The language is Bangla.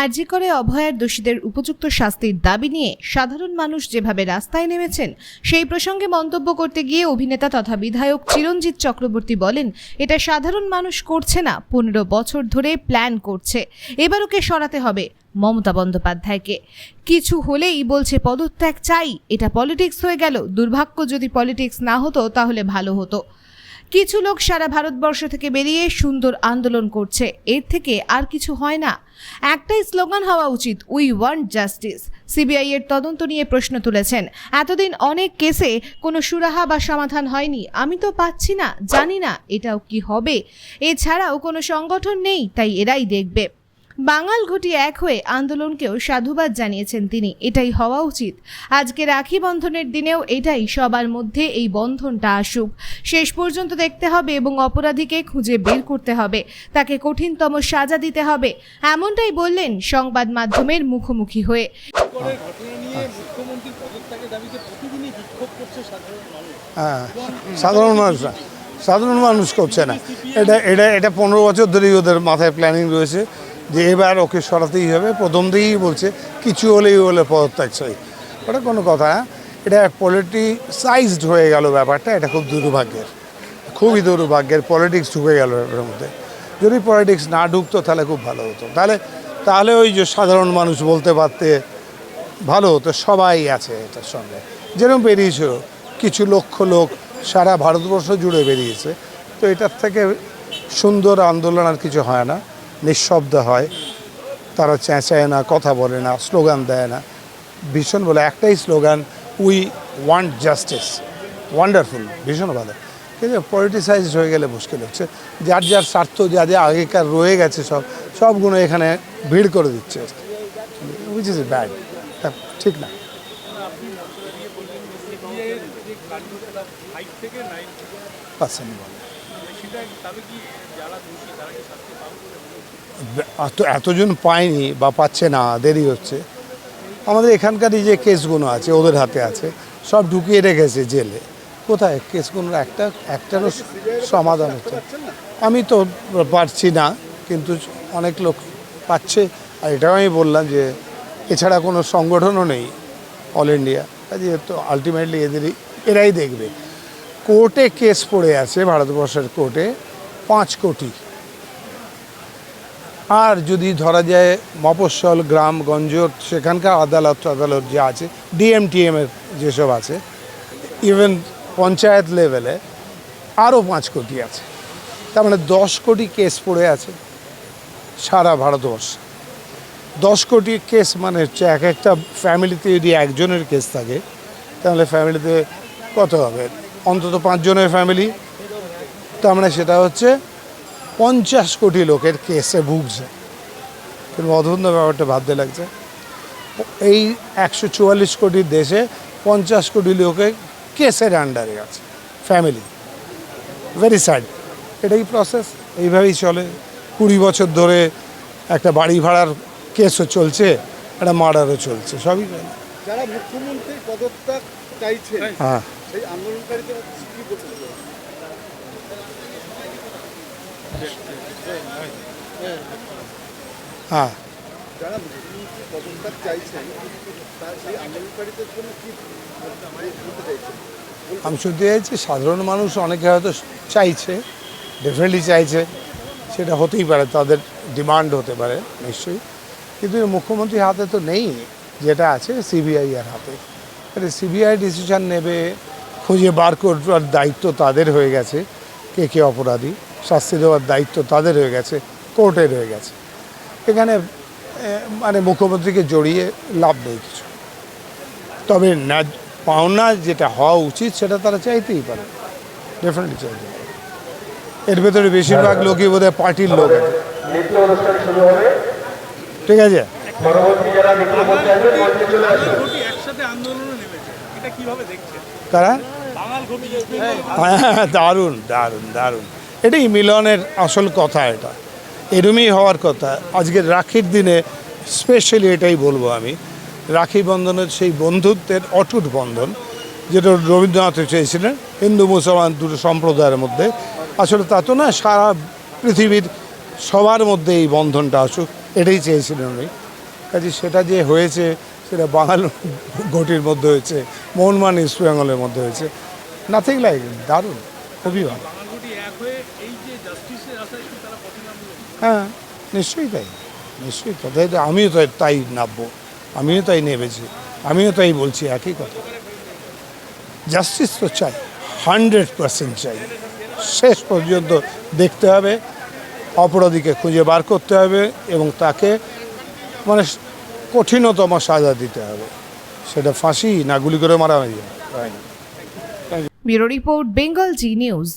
আরজি করে অভয়ার দোষীদের উপযুক্ত শাস্তির দাবি নিয়ে সাধারণ মানুষ যেভাবে রাস্তায় নেমেছেন, সেই প্রসঙ্গে মন্তব্য করতে গিয়ে অভিনেতা তথা বিধায়ক চিরঞ্জিত চক্রবর্তী বলেন, এটা সাধারণ মানুষ করছে না, পনেরো বছর ধরে প্ল্যান করছে। এবার ওকে সরাতে হবে মমতা বন্দ্যোপাধ্যায়কে। কিছু হলেই বলছে পদত্যাগ চাই, এটা পলিটিক্স হয়ে গেল, দুর্ভাগ্য যদি পলিটিক্স না হতো তাহলে ভালো হতো। কিছু লোক সারা ভারতবর্ষ থেকে বেরিয়ে সুন্দর আন্দোলন করছে। এর থেকে আর কিছু হয় না। একটাই স্লোগান হওয়া উচিত উই ওয়ান্ট জাস্টিস সিবিআই এর তদন্ত নিয়ে প্রশ্ন তুলেছেন। এতদিন অনেক কেসে কোনো সুরাহা বা সমাধান হয়নি। আমি তো পাচ্ছি না, জানি না এটাও কি হবে। এছাড়াও কোনো সংগঠন নেই, তাই এরাই দেখবে। বাঙাল ঘটি এক হয়ে আন্দোলনকেও সাধুবাদ জানিয়েছেন তিনি। এটাই হওয়া উচিত। আজকে রাখি বন্ধনের দিনেও এটাই সবার মধ্যে এই বন্ধনটা আসুক। শেষ পর্যন্ত দেখতে হবে এবং অপরাধীকে খুঁজে বের করতে হবে। তাকে কঠিনতম সাজা দিতে হবে। এমনটাই বললেন সংবাদ মাধ্যমের মুখোমুখি হয়ে। সাধারণ মানুষ। হ্যাঁ সাধারণ মানুষ সাধারণ মানুষ করছে না। এটা এটা এটা পনেরো বছর ধরেই ওদের মাথায় প্ল্যানিং রয়েছে। যে এবার ওকে সরাতেই হবে। প্রথম থেকেই বলছে, কিছু হলেই বলে পদত্যাগ চাই ওটা কোনো কথা না। এটা পলিটিসাইজড হয়ে গেল ব্যাপারটা, এটা খুব দুর্ভাগ্যের। খুবই দুর্ভাগ্যের পলিটিক্স ঢুকে গেল এর মধ্যে। যদি পলিটিক্স না ঢুকতো, তাহলে খুব ভালো হতো। তাহলে তাহলে ওই যে সাধারণ মানুষ বলতে পারতে ভালো হতো, সবাই আছে এটার সঙ্গে। যেরকম বেরিয়েছিল, কিছু লক্ষ লোক সারা ভারতবর্ষ জুড়ে বেরিয়েছে। তো এটার থেকে সুন্দর আন্দোলন আর কিছু হয় না। নিঃশব্দ হয়। তারা চেঁচায় না, কথা বলে না, স্লোগান দেয় না। ভীষণ বলে, একটাই slogan we want justice wonderful ভীষণ ভালো। কিন্তু পলিটিসাইজড হয়ে গেলে মুশকিল হচ্ছে। যার যার স্বার্থ যা যা আগেকার রয়ে গেছে সব, সবগুলো এখানে ভিড় করে দিচ্ছে। উইচ ইজ ব্যাড ঠিক না। পাচ্ছেন বলে এত, এতজন পায়নি বা পাচ্ছে না, দেরি হচ্ছে। আমাদের এখানকারই যে কেসগুলো আছে, ওদের হাতে আছে, সব ঢুকিয়ে রেখেছে জেলে। কোথায়? কেসগুলোর একটা, একটারও সমাধান হচ্ছে আমি তো পারছি না, কিন্তু অনেক লোক পাচ্ছে। আর এটাও আমি বললাম যে, এছাড়া কোনো সংগঠনও নেই, অল ইন্ডিয়া। কাজে তো আলটিমেটলি এদেরই, এরাই দেখবে। কোর্টে কেস পড়ে আছে, ভারতবর্ষের কোর্টে, পাঁচ কোটি। আর যদি ধরা যায় মফস্বল গ্রামগঞ্জ সেখানকার আদালত আদালত যে আছে, ডিএমটিএম এর যেসব আছে ইভেন পঞ্চায়েত লেভেলে আরও পাঁচ কোটি আছে। তার মানে দশ কোটি কেস পড়ে আছে সারা ভারতবর্ষে। দশ কোটি কেস মানে হচ্ছে এক একটা ফ্যামিলিতে যদি একজনের কেস থাকে, তাহলে ফ্যামিলিতে কত হবে? অন্তত পাঁচজনের ফ্যামিলি তার মানে সেটা হচ্ছে পঞ্চাশ কোটি লোকের কেসে ভুগছে। কিন্তু অধন্য ব্যাপারটা ভাবতে লাগছে। এই একশো চুয়াল্লিশ কোটির দেশে পঞ্চাশ কোটি লোকে কেসের আন্ডারে আছে। ফ্যামিলি ভেরি স্যাড এটাই প্রসেস এইভাবেই চলে। কুড়ি বছর ধরে একটা বাড়ি ভাড়ার কেসও চলছে একটা মার্ডারও চলছে। সবই যারা মুখ্যমন্ত্রীর পদত্যাগ চাইছে হ্যাঁ। সেই আন্দোলনকারীদের কি বলছেন হ্যাঁ। যারা পদত্যাগ চাইছেন তার সেই আন্দোলনকারীদের জন্য কি বলতে চাইছেন আমি শুনতে চাইছি সাধারণ মানুষ অনেকে হয়তো চাইছে ডেফিনেটলি চাইছে সেটা হতেই পারে তাদের ডিমান্ড হতে পারে নিশ্চয়ই। কিন্তু মুখ্যমন্ত্রীর হাতে তো নেই যেটা আছে সিবিআই এর হাতে। সিবিআই ডিসিশন নেবে খুঁজে বার করবার দায়িত্ব তাদের হয়ে গেছে কে কে অপরাধী শাস্তি দেওয়ার দায়িত্ব তাদের হয়ে গেছে কোর্টের হয়ে গেছে। এখানে মানে মুখ্যমন্ত্রীকে জড়িয়ে লাভ নেই কিছু। তবে না পাওনা যেটা হওয়া উচিত সেটা তারা চাইতেই পারে। ডেফিনেটলি চাইতে পারে। এর ভেতরে বেশিরভাগ লোকই বোধ হয় পার্টির লোক। আছে ঠিক আছে? পরবর্তী যারা একসাথে আন্দোলনে নেমেছে। এটা কীভাবে দেখছেন? তারা হ্যাঁ দারুণ দারুণ দারুণ। এটাই মিলনের আসল কথা এটা? এরমই হওয়ার কথা। আজকের রাখির দিনে স্পেশালি এটাই বলব আমি। রাখি বন্ধনের সেই বন্ধুত্বের অটুট বন্ধন, যেটা রবীন্দ্রনাথ চেয়েছিলেন, হিন্দু মুসলমান দুটো সম্প্রদায়ের মধ্যে। আসলে তা তো না, সারা পৃথিবীর সবার মধ্যে এই বন্ধনটা আসুক, এটাই চেয়েছিলেন উনি। কাজে সেটা যে হয়েছে সেটা বাঙাল ঘটির মধ্যে হয়েছে মোহনমান ইস্ট বেঙ্গলের মধ্যে হয়েছে। নাথিং লাইক দারুণ খুবই ভালো। হয়ে নিশ্চয়ই তাই নিশ্চয়ই তো তাই তো আমিও তো তাই নামবো আমিও তাই নেমেছি আমিও তাই বলছি একই কথা। জাস্টিস তো চাই হান্ড্রেড পার্সেন্ট চাই। শেষ পর্যন্ত দেখতে হবে অপরাধীকে খুঁজে বার করতে হবে এবং তাকে মানে কঠিনতম সাজা দিতে হবে। সেটা ফাঁসি না গুলি করে মারা হয়ে। Bureau report, Bengal Zee news.